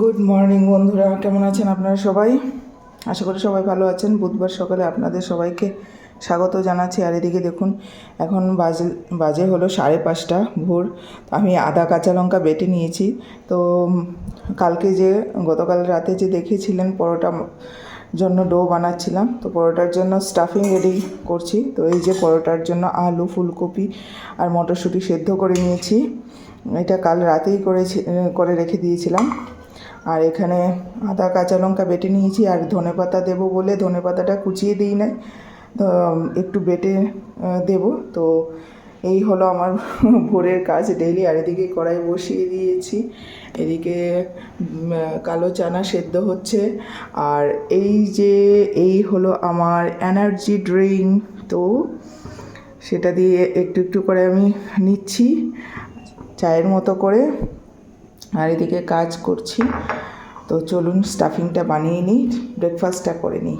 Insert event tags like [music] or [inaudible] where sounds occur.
Good morning বন্ধুরা। কেমন আছেন আপনারা সবাই? আশা করি সবাই ভালো আছেন। বুধবার সকালে আপনাদের সবাইকে স্বাগত জানাচ্ছি। আর এদিকে দেখুন, এখন বাজে বাজে হলো সাড়ে পাঁচটা ভোর। আমি আদা, কাঁচা লঙ্কা বেটে নিয়েছি। তো কালকে যে, গতকাল রাতে যে দেখেছিলেন পরোটা জন্য ডো বানাচ্ছিলাম, তো পরোটার জন্য স্টাফিং রেডি করছি। তো এই যে পরোটার জন্য আলু, ফুলকপি আর মটরশুঁটি সেদ্ধ করে নিয়েছি। এটা কাল রাতেই করেছি, করে রেখে দিয়েছিলাম। আর এখানে আদা, কাঁচা লঙ্কা বেটে নিয়েছি আর ধনে পাতা দেবো বলে ধনে পাতাটা কুচিয়ে দিই না তো একটু বেটে দেবো। তো, এই হলো আমার [laughs] ভোরের কাজ ডেইলি আর এদিকে কড়াই বসিয়ে দিয়েছি। এদিকে কালো চানা সেদ্ধ হচ্ছে। আর এই যে, এই হলো আমার এনার্জি ড্রিঙ্ক তো, সেটা দিয়ে একটু একটু করে আমি নিচ্ছি। চায়ের মতো করে। আর এদিকে কাজ করছি। তো চলুন স্টাফিংটা বানিয়ে নিই ব্রেকফাস্টটা করে নিই।